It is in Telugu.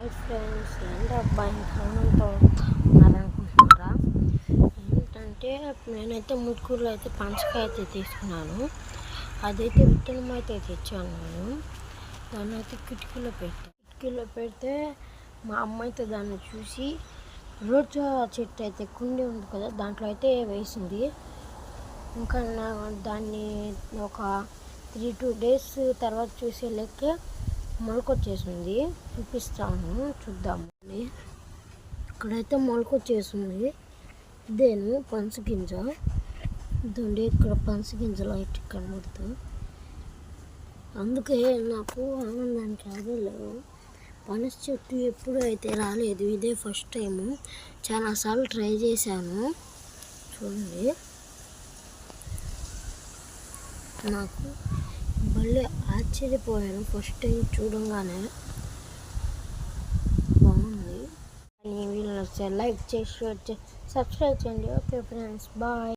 హాయ్ ఫ్రెండ్స్ ఏంటి అబ్బాయి ఫోన్తో ఉన్నారనుకుంటున్నారా ఏంటంటే నేనైతే ముట్టుకూరులో అయితే పంచకాయ అయితే తీసుకున్నాను. అదైతే విత్తనం అయితే తెచ్చాను నేను. దాన్ని అయితే కిటికీలో పెట్టాను కిటికీలో పెడితే మా అమ్మ అయితే దాన్ని చూసి రోజా చెట్టు అయితే కుండి ఉంది కదా దాంట్లో అయితే వేసింది. ఇంకా నా దాన్ని ఒక త్రీ టూ డేస్ తర్వాత చూసే లెక్క మొలకొచ్చేసింది. చూపిస్తాను చూద్దామండి ఇక్కడైతే మొలకొచ్చేసింది. ఇదేను పనస గింజ. ఇదండి ఇక్కడ పనస గింజ లైట్ కనబడుతుంది అందుకే నాకు ఆనందానికి అదే లేవు. పనస చెట్టు ఎప్పుడు అయితే రాలేదు ఇదే ఫస్ట్ టైము. చాలాసార్లు ట్రై చేశాను. చూడండి. నాకు భలే ఆశ్చర్యపోయాను. ఫస్ట్ టైం చూడంగానే బాగుంది. అని వీళ్ళు లైక్ చేసి షేర్ చేసి సబ్స్క్రైబ్ చేయండి. Okay friends bye